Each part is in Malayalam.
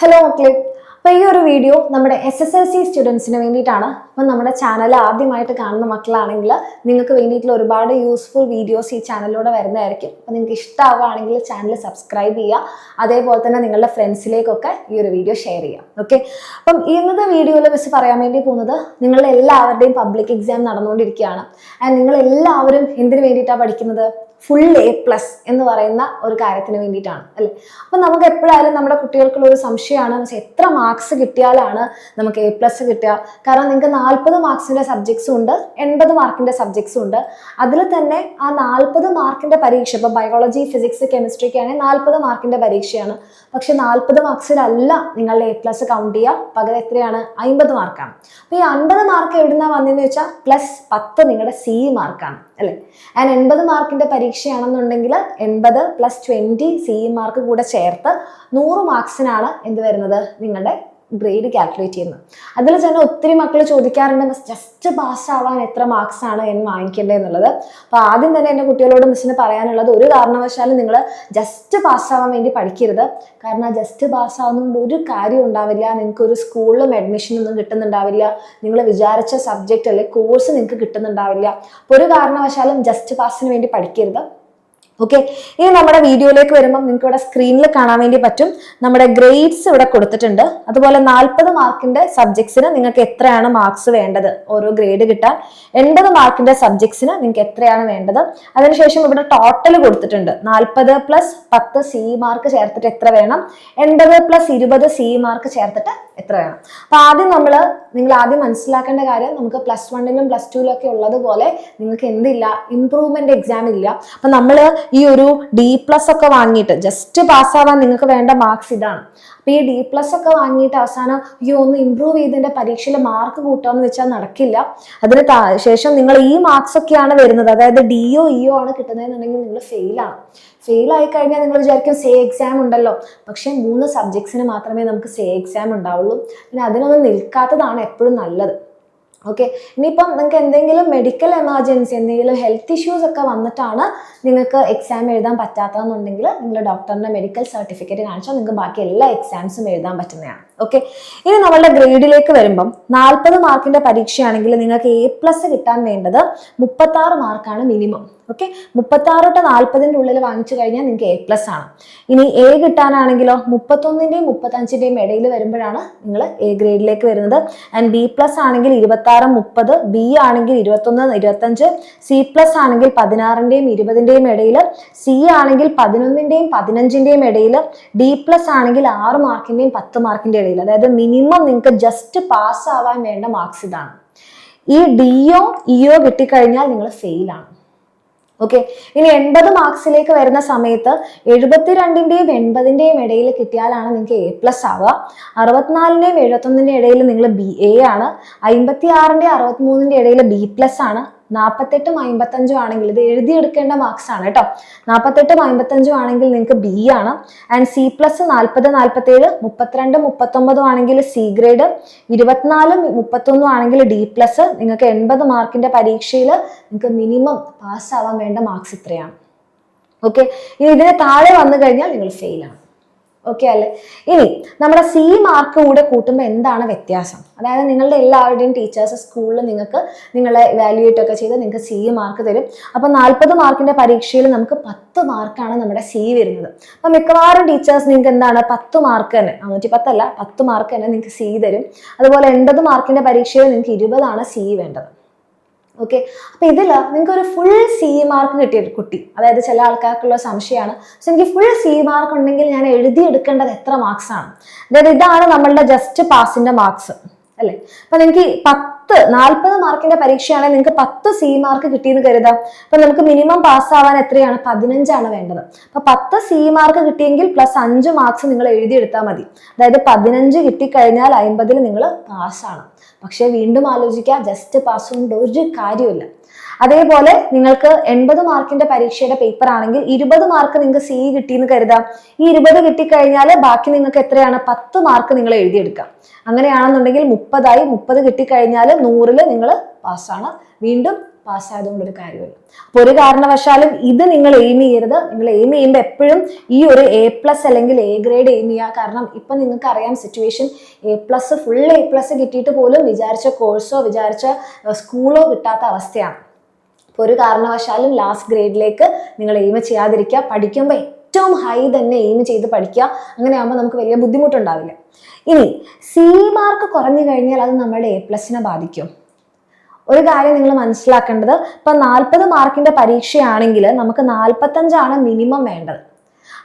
ഹലോ മക്കളെ. അപ്പോൾ ഈ ഒരു വീഡിയോ നമ്മുടെ എസ് എസ് എൽ സി സ്റ്റുഡൻസിന് വേണ്ടിയിട്ടാണ്. അപ്പം നമ്മുടെ ചാനൽ ആദ്യമായിട്ട് കാണുന്ന മക്കളാണെങ്കിൽ നിങ്ങൾക്ക് വേണ്ടിയിട്ടുള്ള ഒരുപാട് യൂസ്ഫുൾ വീഡിയോസ് ഈ ചാനലിലൂടെ വരുന്നതായിരിക്കും. അപ്പം നിങ്ങൾക്ക് ഇഷ്ടമാവുകയാണെങ്കിൽ ചാനൽ സബ്സ്ക്രൈബ് ചെയ്യുക. അതേപോലെ തന്നെ നിങ്ങളുടെ ഫ്രണ്ട്സിലേക്കൊക്കെ ഈ ഒരു വീഡിയോ ഷെയർ ചെയ്യാം ഓക്കെ അപ്പം ഇന്നത്തെ വീഡിയോയിൽ മിസ് പറയാൻ വേണ്ടി പോകുന്നത് നിങ്ങളുടെ എല്ലാവരുടെയും പബ്ലിക് എക്സാം നടന്നുകൊണ്ടിരിക്കുകയാണ്. ആൻഡ് നിങ്ങൾ എല്ലാവരും എന്തിനു വേണ്ടിയിട്ടാണ് പഠിക്കുന്നത്? ഫുൾ എ പ്ലസ് എന്ന് പറയുന്ന ഒരു കാര്യത്തിന് വേണ്ടിയിട്ടാണ് അല്ലേ? അപ്പം നമുക്ക് എപ്പോഴായാലും നമ്മുടെ കുട്ടികൾക്കുള്ള ഒരു സംശയമാണ് എത്ര മാർക്സ് കിട്ടിയാലാണ് നമുക്ക് എ പ്ലസ് കിട്ടുക? കാരണം നിങ്ങൾക്ക് നാൽപ്പത് മാർക്സിന്റെ സബ്ജക്ട്സും ഉണ്ട് എൺപത് മാർക്കിന്റെ സബ്ജക്ട്സും ഉണ്ട്. അതിൽ തന്നെ ആ നാൽപ്പത് മാർക്കിന്റെ പരീക്ഷ ഇപ്പോൾ ബയോളജി ഫിസിക്സ് കെമിസ്ട്രിക്ക് ആണെങ്കിൽ നാൽപ്പത് മാർക്കിന്റെ പരീക്ഷയാണ്. പക്ഷെ നാൽപ്പത് മാർക്സിലല്ല നിങ്ങളുടെ എ പ്ലസ് കൗണ്ട് ചെയ്യുക പകരം എത്രയാണ്? അമ്പത് മാർക്കാണ് അപ്പോൾ ഈ അൻപത് മാർക്ക് എവിടുന്നാണ് വന്നതെന്ന് വെച്ചാൽ പ്ലസ് പത്ത് നിങ്ങളുടെ സി മാർക്കാണ് അല്ലേ? ആൻഡ് എൺപത് മാർക്കിന്റെ പരീക്ഷയാണെന്നുണ്ടെങ്കിൽ എൺപത് പ്ലസ് ട്വന്റി സി മാർക്ക് കൂടെ ചേർത്ത് നൂറ് മാർക്സിനാണ് എന്ത് വരുന്നത്? നിങ്ങളുടെ ഗ്രേഡ് കാൽക്കുലേറ്റ് ചെയ്യുന്നത് അതിൽ തന്നെ ഒത്തിരി മക്കൾ ചോദിക്കാറുണ്ട് മിസ് ജസ്റ്റ് പാസ് ആവാൻ എത്ര മാർക്സ് ആണ് എന്ന് വാങ്ങിക്കേണ്ടത് എന്നുള്ളത്. അപ്പോൾ ആദ്യം തന്നെ എന്റെ കുട്ടികളോട് മിസ്സിന് പറയാനുള്ളത് ഒരു കാരണവശാലും നിങ്ങൾ ജസ്റ്റ് പാസ്സാവാൻ വേണ്ടി പഠിക്കരുത്. കാരണം ജസ്റ്റ് പാസ്സാവുന്നതുകൊണ്ട് ഒരു കാര്യം ഉണ്ടാവില്ല. നിങ്ങൾക്ക് ഒരു സ്കൂളിലും അഡ്മിഷൻ ഒന്നും കിട്ടുന്നുണ്ടാവില്ല. നിങ്ങൾ വിചാരിച്ച സബ്ജക്റ്റ് അല്ലെങ്കിൽ കോഴ്സ് നിങ്ങൾക്ക് കിട്ടുന്നുണ്ടാവില്ല. അപ്പോൾ ഒരു കാരണവശാലും ജസ്റ്റ് പാസിന് വേണ്ടി പഠിക്കരുത്. ഓക്കെ ഇനി നമ്മുടെ വീഡിയോയിലേക്ക് വരുമ്പോൾ നിങ്ങൾക്ക് ഇവിടെ സ്ക്രീനിൽ കാണാൻ വേണ്ടി പറ്റും. നമ്മുടെ ഗ്രേഡ്സ് ഇവിടെ കൊടുത്തിട്ടുണ്ട്. അതുപോലെ നാൽപ്പത് മാർക്കിന്റെ സബ്ജക്ട്സിന് നിങ്ങൾക്ക് എത്രയാണ് മാർക്സ് വേണ്ടത്? ഓരോ ഗ്രേഡ് കിട്ടാൻ എൺപത് മാർക്കിന്റെ സബ്ജക്ട്സിന് നിങ്ങൾക്ക് എത്രയാണ് വേണ്ടത്? അതിനുശേഷം ഇവിടെ ടോട്ടൽ കൊടുത്തിട്ടുണ്ട്. നാൽപ്പത് പ്ലസ് പത്ത് സി മാർക്ക് ചേർത്തിട്ട് എത്ര വേണം? എൺപത് പ്ലസ് ഇരുപത് സി മാർക്ക് ചേർത്തിട്ട് എത്ര വേണം? അപ്പൊ ആദ്യം നമ്മൾ നിങ്ങൾ ആദ്യം മനസ്സിലാക്കേണ്ട കാര്യം നമുക്ക് പ്ലസ് വണ്ണിലും പ്ലസ് ടുവിലും ഒക്കെ ഉള്ളതുപോലെ നിങ്ങൾക്ക് എന്തില്ല? ഇമ്പ്രൂവ്മെന്റ് എക്സാം ഇല്ല. അപ്പൊ നമ്മൾ ഈ ഒരു ഡി പ്ലസ് ഒക്കെ വാങ്ങിയിട്ട് ജസ്റ്റ് പാസ്സാവാൻ നിങ്ങൾക്ക് വേണ്ട മാർക്സ് ഇതാണ്. അപ്പൊ ഈ ഡി പ്ലസ് ഒക്കെ വാങ്ങിയിട്ട് അവസാനം അയ്യോ ഒന്ന് ഇമ്പ്രൂവ് ചെയ്തതിന്റെ പരീക്ഷയിൽ മാർക്ക് കൂട്ടാന്ന് വെച്ചാൽ നടക്കില്ല. അതിന് ശേഷം നിങ്ങൾ ഈ മാർക്സ് ഒക്കെയാണ് വരുന്നത്. അതായത് ഡിഒ ഇഒ ആണ് കിട്ടുന്നതെന്നുണ്ടെങ്കിൽ നിങ്ങൾ ഫെയിലാണ് ഫെയിൽ ആയി കഴിഞ്ഞാൽ നിങ്ങൾ വിചാരിക്കും സേ എക്സാം ഉണ്ടല്ലോ. പക്ഷേ മൂന്ന് സബ്ജക്ട്സിന് മാത്രമേ നമുക്ക് സേ എക്സാം ഉണ്ടാവുള്ളൂ. പിന്നെ അതിനൊന്നും നിൽക്കാത്തതാണ് എപ്പോഴും നല്ലത്. ഓക്കെ ഇനിയിപ്പം നിങ്ങൾക്ക് എന്തെങ്കിലും മെഡിക്കൽ എമർജൻസി എന്തെങ്കിലും ഹെൽത്ത് ഇഷ്യൂസ് ഒക്കെ വന്നിട്ടാണ് നിങ്ങൾക്ക് എക്സാം എഴുതാൻ പറ്റാത്തതെന്നുണ്ടെങ്കിൽ നിങ്ങൾ ഡോക്ടറിന്റെ മെഡിക്കൽ സർട്ടിഫിക്കറ്റ് കാണിച്ചാൽ നിങ്ങൾക്ക് ബാക്കി എല്ലാ എക്സാംസും എഴുതാൻ പറ്റുന്നതാണ്. ഓക്കെ ഇനി നമ്മളുടെ ഗ്രേഡിലേക്ക് വരുമ്പം നാൽപ്പത് മാർക്കിന്റെ പരീക്ഷയാണെങ്കിൽ നിങ്ങൾക്ക് എ പ്ലസ് കിട്ടാൻ വേണ്ടത് മുപ്പത്താറ് മാർക്കാണ് മിനിമം ഓക്കെ? മുപ്പത്തി ആറ് തൊട്ട് നാൽപ്പതിന്റെ ഉള്ളിൽ വാങ്ങിച്ചു കഴിഞ്ഞാൽ നിങ്ങൾക്ക് എ പ്ലസ് ആണ്. ഇനി എ കിട്ടാനാണെങ്കിലോ? മുപ്പത്തൊന്നിന്റെയും മുപ്പത്തഞ്ചിന്റെയും ഇടയിൽ വരുമ്പോഴാണ് നിങ്ങൾ എ ഗ്രേഡിലേക്ക് വരുന്നത്. ആൻഡ് ബി പ്ലസ് ആണെങ്കിൽ ഇരുപത്തി ആറ് മുപ്പത് ബി ആണെങ്കിൽ ഇരുപത്തൊന്ന് ഇരുപത്തഞ്ച് സി പ്ലസ് ആണെങ്കിൽ പതിനാറിന്റെയും ഇരുപതിന്റെയും ഇടയിൽ സി ആണെങ്കിൽ പതിനൊന്നിന്റെയും പതിനഞ്ചിന്റെയും ഇടയിൽ ഡി പ്ലസ് ആണെങ്കിൽ ആറ് മാർക്കിന്റെയും പത്ത് മാർക്കിന്റെ ഇടയിൽ. അതായത് മിനിമം നിങ്ങൾക്ക് ജസ്റ്റ് പാസ് ആവാൻ വേണ്ട മാർക്സ് ഇതാണ്. ഈ ഡിഒ ഇഒ കിട്ടിക്കഴിഞ്ഞാൽ നിങ്ങൾ ഫെയിലാണ് ഓക്കെ ഇനി എൺപത് മാർക്സിലേക്ക് വരുന്ന സമയത്ത് എഴുപത്തിരണ്ടിന്റെയും എൺപതിന്റെയും ഇടയിൽ കിട്ടിയാലാണ് നിങ്ങൾക്ക് എ പ്ലസ് ആവുക. അറുപത്തിനാലിന്റെയും എഴുപത്തൊന്നിന്റെയും ഇടയിൽ നിങ്ങൾ ബി എ ആണ്. അമ്പത്തി ആറിന്റെ അറുപത്തിമൂന്നിന്റെ ഇടയിൽ ബി പ്ലസ് ആണ്. നാൽപ്പത്തെട്ടും അമ്പത്തഞ്ചും ആണെങ്കിൽ ഇത് എഴുതിയെടുക്കേണ്ട മാർക്സ് ആണ് കേട്ടോ. നാൽപ്പത്തെട്ടും അമ്പത്തഞ്ചും ആണെങ്കിൽ നിങ്ങൾക്ക് ബി ആണ്. ആൻഡ് സി പ്ലസ് നാൽപ്പത് നാൽപ്പത്തേഴ് മുപ്പത്തിരണ്ട് മുപ്പത്തൊമ്പതും ആണെങ്കിൽ സി ഗ്രേഡ് ഇരുപത്തിനാലും മുപ്പത്തൊന്നും ആണെങ്കിൽ ഡി പ്ലസ് നിങ്ങൾക്ക് എൺപത് മാർക്കിന്റെ പരീക്ഷയിൽ നിങ്ങൾക്ക് മിനിമം പാസ്സാവാൻ വേണ്ട മാർക്സ് ഇത്രയാണ്. ഓക്കെ ഇനി ഇതിന് താഴെ വന്നു കഴിഞ്ഞാൽ നിങ്ങൾ ഫെയിലാണ് ഓക്കെ അല്ലേ? ഇനി നമ്മുടെ സി മാർക്ക് കൂടെ കൂട്ടുമ്പോൾ എന്താണ് വ്യത്യാസം? അതായത് നിങ്ങളുടെ എല്ലാവരുടെയും ടീച്ചേഴ്സ് സ്കൂളിൽ നിങ്ങൾക്ക് നിങ്ങളെ വാല്യുവേറ്റ് ഒക്കെ ചെയ്ത് നിങ്ങൾക്ക് സി മാർക്ക് തരും. അപ്പോൾ നാൽപ്പത് മാർക്കിന്റെ പരീക്ഷയിൽ നമുക്ക് പത്ത് മാർക്കാണ് നമ്മുടെ സി വരുന്നത്. അപ്പോൾ മിക്കവാറും ടീച്ചേഴ്സ് നിങ്ങൾക്ക് എന്താണ്? പത്ത് മാർക്ക് തന്നെ. നാനൂറ്റി പത്തല്ല പത്ത് മാർക്ക് തന്നെ നിങ്ങൾക്ക് സി തരും. അതുപോലെ എൺപത് മാർക്കിന്റെ പരീക്ഷയിൽ നിങ്ങൾക്ക് ഇരുപതാണ് സി വേണ്ടത്. ഓക്കെ അപ്പൊ ഇതിൽ നിങ്ങൾക്ക് ഒരു ഫുൾ സി മാർക്ക് കിട്ടിയ ഒരു കുട്ടി അതായത് ചില ആൾക്കാർക്കുള്ള സംശയമാണ്. പക്ഷെ എനിക്ക് ഫുൾ സി മാർക്ക് ഉണ്ടെങ്കിൽ ഞാൻ എഴുതിയെടുക്കേണ്ടത് എത്ര മാർക്സ് ആണ്? അതായത് ഇതാണ് നമ്മളുടെ ജസ്റ്റ് പാസിന്റെ മാർക്സ് അല്ലെ? അപ്പൊ നിങ്ങൾക്ക് പത്ത് നാൽപ്പത് മാർക്കിന്റെ പരീക്ഷയാണെങ്കിൽ നിങ്ങൾക്ക് പത്ത് സി മാർക്ക് കിട്ടിയെന്ന് കരുതാം. അപ്പൊ നമുക്ക് മിനിമം പാസ് ആവാൻ എത്രയാണ്? പതിനഞ്ചാണ് വേണ്ടത്. അപ്പൊ പത്ത് സി മാർക്ക് കിട്ടിയെങ്കിൽ പ്ലസ് അഞ്ച് മാർക്സ് നിങ്ങൾ എഴുതിയെടുത്താൽ മതി. അതായത് പതിനഞ്ച് കിട്ടിക്കഴിഞ്ഞാൽ അമ്പതിൽ നിങ്ങൾ പാസ്സാണ് പക്ഷേ വീണ്ടും ആലോചിക്കുക ജസ്റ്റ് പാസ് കൊണ്ട് ഒരു കാര്യമില്ല അതേപോലെ നിങ്ങൾക്ക് എൺപത് മാർക്കിന്റെ പരീക്ഷയുടെ പേപ്പർ ആണെങ്കിൽ ഇരുപത് മാർക്ക് നിങ്ങൾക്ക് സി കിട്ടിയെന്ന് കരുതാം. ഈ ഇരുപത് കിട്ടിക്കഴിഞ്ഞാൽ ബാക്കി നിങ്ങൾക്ക് എത്രയാണ്? പത്ത് മാർക്ക് നിങ്ങൾ എഴുതിയെടുക്കാം. അങ്ങനെയാണെന്നുണ്ടെങ്കിൽ മുപ്പതായി മുപ്പത് കിട്ടിക്കഴിഞ്ഞാൽ നൂറിൽ നിങ്ങൾ പാസ്സാണ്. വീണ്ടും പാസ്സായതുകൊണ്ട് ഒരു കാര്യമില്ല. അപ്പോൾ ഒരു കാരണവശാലും ഇത് നിങ്ങൾ എയിം ചെയ്യരുത്. നിങ്ങൾ എയിം ചെയ്യുമ്പോൾ എപ്പോഴും ഈ ഒരു എ പ്ലസ് അല്ലെങ്കിൽ എ ഗ്രേഡ് എയിം ചെയ്യുക. കാരണം ഇപ്പം നിങ്ങൾക്ക് അറിയാം situation A plus full A plus കിട്ടിയിട്ട് പോലും വിചാരിച്ച കോഴ്സോ വിചാരിച്ച സ്കൂളോ കിട്ടാത്ത അവസ്ഥയാണ്. അപ്പോൾ ഒരു കാരണവശാലും ലാസ്റ്റ് ഗ്രേഡിലേക്ക് നിങ്ങൾ എയിം ചെയ്യാതിരിക്കുക. പഠിക്കുമ്പോൾ ഏറ്റവും ഹൈ തന്നെ എയിം ചെയ്ത് പഠിക്കുക. അങ്ങനെ ആകുമ്പോൾ നമുക്ക് വലിയ ബുദ്ധിമുട്ടുണ്ടാവില്ല. ഇനി സി മാർക്ക് കുറഞ്ഞു കഴിഞ്ഞാൽ അത് നമ്മുടെ എ പ്ലസിനെ ബാധിക്കും. ഒരു കാര്യം നിങ്ങൾ മനസ്സിലാക്കേണ്ടത് ഇപ്പൊ നാൽപ്പത് മാർക്കിന്റെ പരീക്ഷയാണെങ്കിൽ നമുക്ക് നാൽപ്പത്തഞ്ചാണ് മിനിമം വേണ്ടത്.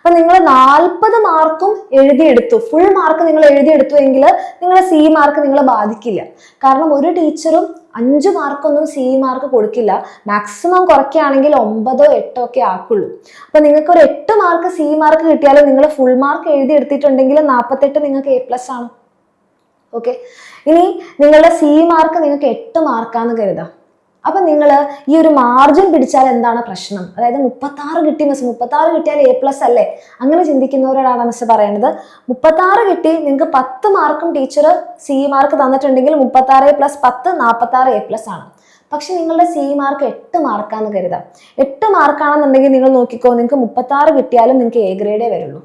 അപ്പൊ നിങ്ങൾ നാൽപ്പത് മാർക്കും എഴുതിയെടുത്തു. ഫുൾ മാർക്ക് നിങ്ങൾ എഴുതിയെടുത്തു എങ്കിൽ നിങ്ങളെ സി മാർക്ക് നിങ്ങളെ ബാധിക്കില്ല. കാരണം ഒരു ടീച്ചറും അഞ്ച് മാർക്കൊന്നും സി മാർക്ക് കൊടുക്കില്ല. മാക്സിമം കുറയ്ക്കുകയാണെങ്കിൽ ഒമ്പതോ എട്ടോ ഒക്കെ ആക്കുള്ളൂ. അപ്പൊ നിങ്ങൾക്ക് ഒരു എട്ട് മാർക്ക് സി മാർക്ക് കിട്ടിയാലും നിങ്ങൾ ഫുൾ മാർക്ക് എഴുതിയെടുത്തിട്ടുണ്ടെങ്കിൽ നാൽപ്പത്തെട്ട് നിങ്ങൾക്ക് എ പ്ലസ് ആണ്. ഓക്കെ ഇനി നിങ്ങളുടെ സി മാർക്ക് നിങ്ങൾക്ക് എട്ട് മാർക്കാന്ന് കരുതാം. അപ്പൊ നിങ്ങൾ ഈ ഒരു മാർജിൻ പിടിച്ചാൽ എന്താണ് പ്രശ്നം? അതായത് മുപ്പത്താറ് കിട്ടി മിസ് മുപ്പത്താറ് കിട്ടിയാൽ എ പ്ലസ് അല്ലേ? അങ്ങനെ ചിന്തിക്കുന്നവരോടാണ് മിസ് പറയുന്നത് മുപ്പത്താറ് കിട്ടി നിങ്ങൾക്ക് പത്ത് മാർക്കും ടീച്ചർ സി മാർക്ക് തന്നിട്ടുണ്ടെങ്കിൽ മുപ്പത്താറ് പ്ലസ് പത്ത് നാൽപ്പത്താറ് എ പ്ലസ് ആണ്. പക്ഷെ നിങ്ങളുടെ സി മാർക്ക് എട്ട് മാർക്കാന്ന് കരുതാം. എട്ട് മാർക്കാണെന്നുണ്ടെങ്കിൽ നിങ്ങൾ നോക്കിക്കോ നിങ്ങൾക്ക് മുപ്പത്താറ് കിട്ടിയാലും നിങ്ങൾക്ക് എ ഗ്രേഡേ വരുള്ളൂ.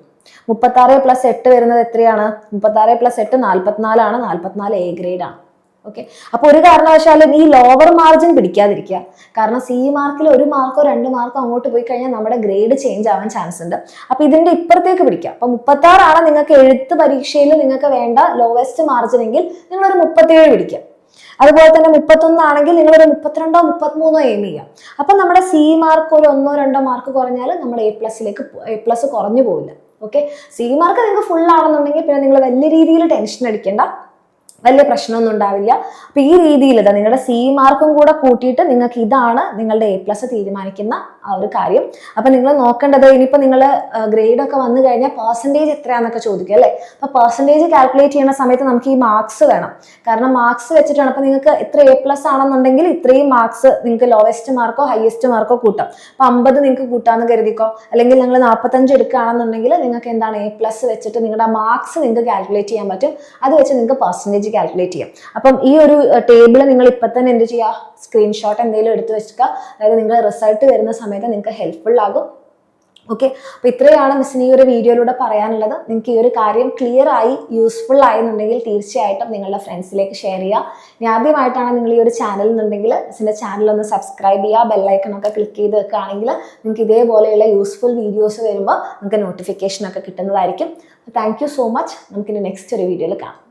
മുപ്പത്താറ് പ്ലസ് എട്ട് വരുന്നത് എത്രയാണ്? മുപ്പത്താറ് പ്ലസ് എട്ട് നാൽപ്പത്തിനാലാണ് നാൽപ്പത്തിനാല് എ ഗ്രേഡാണ് ഓക്കെ അപ്പോൾ ഒരു കാരണവശാലും ഈ ലോവർ മാർജിൻ പിടിക്കാതിരിക്കുക. കാരണം സി മാർക്കിൽ ഒരു മാർക്കോ രണ്ട് മാർക്കോ അങ്ങോട്ട് പോയി കഴിഞ്ഞാൽ നമ്മുടെ ഗ്രേഡ് ചേഞ്ച് ആവാൻ ചാൻസ് ഉണ്ട്. അപ്പോൾ ഇതിന്റെ ഇപ്പുറത്തേക്ക് പിടിക്കുക. അപ്പൊ മുപ്പത്താറാണ് നിങ്ങൾക്ക് എഴുത്ത് പരീക്ഷയിൽ നിങ്ങൾക്ക് വേണ്ട ലോവസ്റ്റ് മാർജിൻ എങ്കിൽ നിങ്ങളൊരു മുപ്പത്തേഴ് പിടിക്കുക. അതുപോലെ തന്നെ മുപ്പത്തൊന്നാണെങ്കിൽ നിങ്ങൾ ഒരു മുപ്പത്തിരണ്ടോ മുപ്പത്തിമൂന്നോ എയിം ചെയ്യാം അപ്പൊ നമ്മുടെ സി മാർക്ക് ഒരു ഒന്നോ രണ്ടോ മാർക്ക് കുറഞ്ഞാൽ നമ്മുടെ എ പ്ലസിലേക്ക് എ പ്ലസ് കുറഞ്ഞു പോവില്ല. ഓക്കെ സി മാർക്ക് നിങ്ങൾക്ക് ഫുൾ ആണെന്നുണ്ടെങ്കിൽ പിന്നെ നിങ്ങൾ വലിയ രീതിയിൽ ടെൻഷൻ അടിക്കേണ്ട. വലിയ പ്രശ്നമൊന്നും ഉണ്ടാവില്ല. അപ്പൊ ഈ രീതിയിൽ നിങ്ങളുടെ സി മാർക്കും കൂടെ കൂട്ടിയിട്ട് നിങ്ങൾക്ക് ഇതാണ് നിങ്ങളുടെ എ പ്ലസ് തീരുമാനിക്കുന്ന ആ ഒരു കാര്യം. അപ്പൊ നിങ്ങൾ നോക്കേണ്ടത് ഇനിയിപ്പോ നിങ്ങൾ ഗ്രേഡ് ഒക്കെ വന്നു കഴിഞ്ഞാൽ പെർസെന്റേജ് എത്രയാന്നൊക്കെ ചോദിക്കുക അല്ലേ? അപ്പൊ പെർസെന്റേജ് കാൽക്കുലേറ്റ് ചെയ്യുന്ന സമയത്ത് നമുക്ക് ഈ മാർക്സ് വേണം. കാരണം മാർക്സ് വെച്ചിട്ടാണ് അപ്പൊ നിങ്ങൾക്ക് എത്ര എ പ്ലസ് ആണെന്നുണ്ടെങ്കിൽ ഇത്രയും മാർക്സ് നിങ്ങൾക്ക് ലോവസ്റ്റ് മാർക്കോ ഹയസ്റ്റ് മാർക്കോ കൂട്ടാം. അപ്പൊ അമ്പത് നിങ്ങൾക്ക് കൂട്ടാന്ന് കരുതിക്കോ. അല്ലെങ്കിൽ നിങ്ങൾ നാൽപ്പത്തഞ്ച് എടുക്കുകയാണെന്നുണ്ടെങ്കിൽ നിങ്ങൾക്ക് എന്താണ് എ പ്ലസ് വെച്ചിട്ട് നിങ്ങളുടെ മാർക്സ് നിങ്ങൾക്ക് കാൽക്കുലേറ്റ് ചെയ്യാൻ പറ്റും. അത് വെച്ച് നിങ്ങൾക്ക് പെർസെന്റേജ് കാൽക്കുലേറ്റ് ചെയ്യാം. അപ്പം ഈ ഒരു ടേബിൾ നിങ്ങൾ ഇപ്പം തന്നെ എന്ത് ചെയ്യുക? സ്ക്രീൻഷോട്ട് എന്തെങ്കിലും എടുത്ത് വെക്കുക അതായത് നിങ്ങളുടെ റിസൾട്ട് വരുന്ന സമയത്ത് നിങ്ങൾക്ക് ഹെൽപ്ഫുൾ ആകും. ഓക്കെ അപ്പോൾ ഇത്രയാണ് മിസ്സിന് ഈ ഒരു വീഡിയോയിലൂടെ പറയാനുള്ളത്. നിങ്ങൾക്ക് ഈ ഒരു കാര്യം ക്ലിയർ ആയി യൂസ്ഫുൾ ആയെന്നുണ്ടെങ്കിൽ തീർച്ചയായിട്ടും നിങ്ങളുടെ ഫ്രണ്ട്സിലേക്ക് ഷെയർ ചെയ്യുക. ഇനി ആദ്യമായിട്ടാണ് നിങ്ങൾ ഈ ഒരു ചാനൽ എന്നുണ്ടെങ്കിൽ മിസ്സിന്റെ ചാനൽ ഒന്ന് സബ്സ്ക്രൈബ് ചെയ്യുക ബെല്ലൈക്കൺ ഒക്കെ ക്ലിക്ക് ചെയ്ത് വെക്കുകയാണെങ്കിൽ നിങ്ങൾക്ക് ഇതേപോലെയുള്ള യൂസ്ഫുൾ വീഡിയോസ് വരുമ്പോൾ നിങ്ങൾക്ക് നോട്ടിഫിക്കേഷൻ ഒക്കെ കിട്ടുന്നതായിരിക്കും. താങ്ക് യു സോ മച്ച് നമുക്കിനി നെക്സ്റ്റ് ഒരു വീഡിയോയിൽ കാണാം.